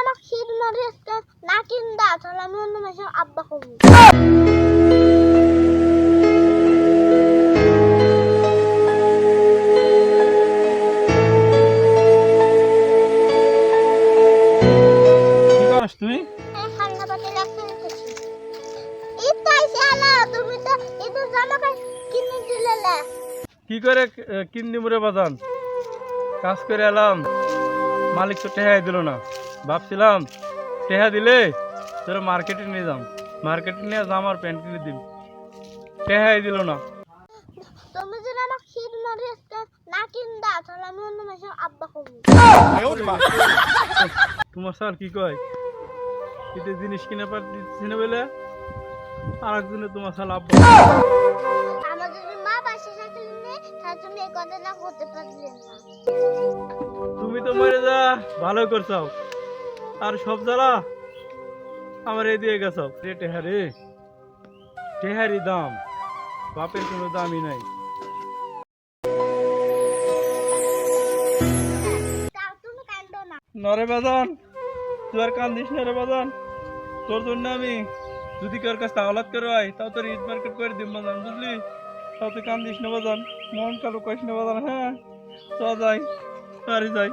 আমাকে শীত মারি আজকে না কিনবা তাহলে আমি অন্য মাসে আব্বা করব কি তুই কি করে কিন্নি বাজান? কাজ করে এলাম। মালিক তো টেহাই দিল না। ভাবছিলাম টেহা দিলে তোরা মার্কেটে নিয়ে যাম। মার্কেটে নিয়ে যাম আর প্যান্ট কিনে দিম। টেহাই দিল না। তুমি যদি না কিনবা তাহলে আমি অন্য মাসে আব্বা করব তোমার স্যার কি কয়? এতে জিনিস কিনে পার দিচ্ছি না বলে আর তোমার স্যার আমার যদি মা পাশে তাহলে তুমি এই কথাটা করতে না। ভালো করছাও। আর সব জ্বালা আমার এই দিয়ে গেছ রে। টেহারে টেহারি দাম। বাপের কোনো দামই নাই। নরে বাজান, তুই আর কান্দিস না রে বাজান। তোর জন্য আমি যদি কার কাছে আওলাদ করে হয় তাও তোর ঈদ মার্কেট করে দিম বাজান, বুঝলি? তাও তুই কান্দিস না বাজান, মন কালো কইস না বাজান হ্যাঁ? চ, যাই। আরে যাই।